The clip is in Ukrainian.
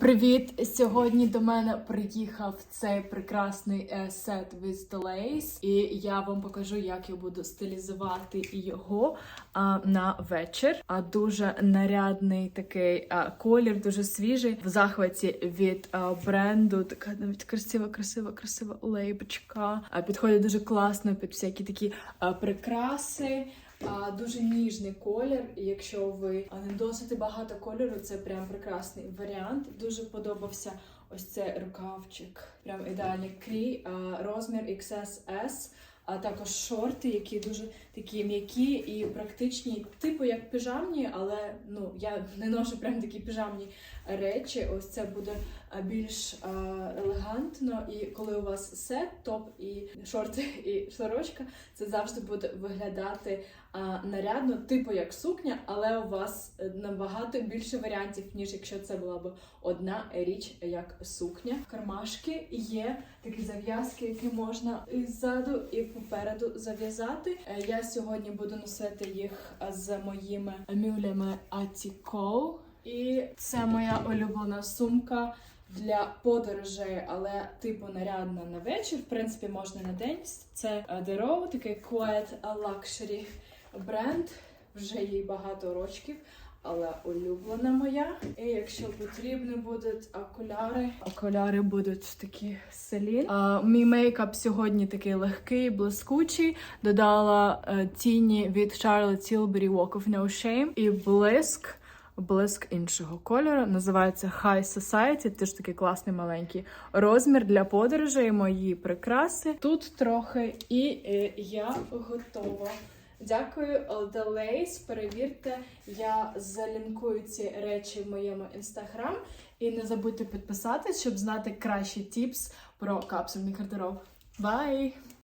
Привіт! Сьогодні до мене приїхав цей прекрасний е, сет with the lace, і я вам покажу, як я буду стилізувати його на вечір. А дуже нарядний такий колір, дуже свіжий. В захваті від бренду. Така навіть красива, красива, красива лейбочка. А підходить дуже класно під всякі такі прикраси. Дуже ніжний колір. І якщо ви не досите багато кольору, це прям прекрасний варіант. Дуже подобався ось цей рукавчик. Прям ідеальний крій, розмір XSS. А також шорти, які дуже такі м'які і практичні, типу як піжамні, але ну я не ношу прям такі піжамні речі. Ось це буде більш а, елегантно. І коли у вас сет, топ і шорти, і сорочка, це завжди буде виглядати а, нарядно, типу як сукня, але у вас набагато більше варіантів, ніж якщо це була б одна річ як сукня. Кармашки є такі зав'язки, які можна і ззаду, і попереду зав'язати. Е, Я сьогодні буду носити їх з моїми мюлями Atiko. І це моя улюблена сумка для подорожей, але типу нарядна на вечір. В принципі, можна на день. Це е, Row, такий Quiet Luxury бренд. Вже їй багато рочків. Але улюблена моя. І якщо потрібні будуть окуляри, окуляри будуть такі селін. А, мій мейкап сьогодні такий легкий, блискучий. Додала е, тіні від Charlotte Tilbury Walk of No Shame і блиск. Блиск іншого кольору називається High Society. Теж такий класний маленький розмір для подорожей. Мої прикраси тут трохи, і е, я готова. Дякую, Lace. Перевірте, я залінкую ці речі в моєму інстаграм. І не забудьте підписатись, щоб знати кращі тіпс про капсульний гардероб. Бай!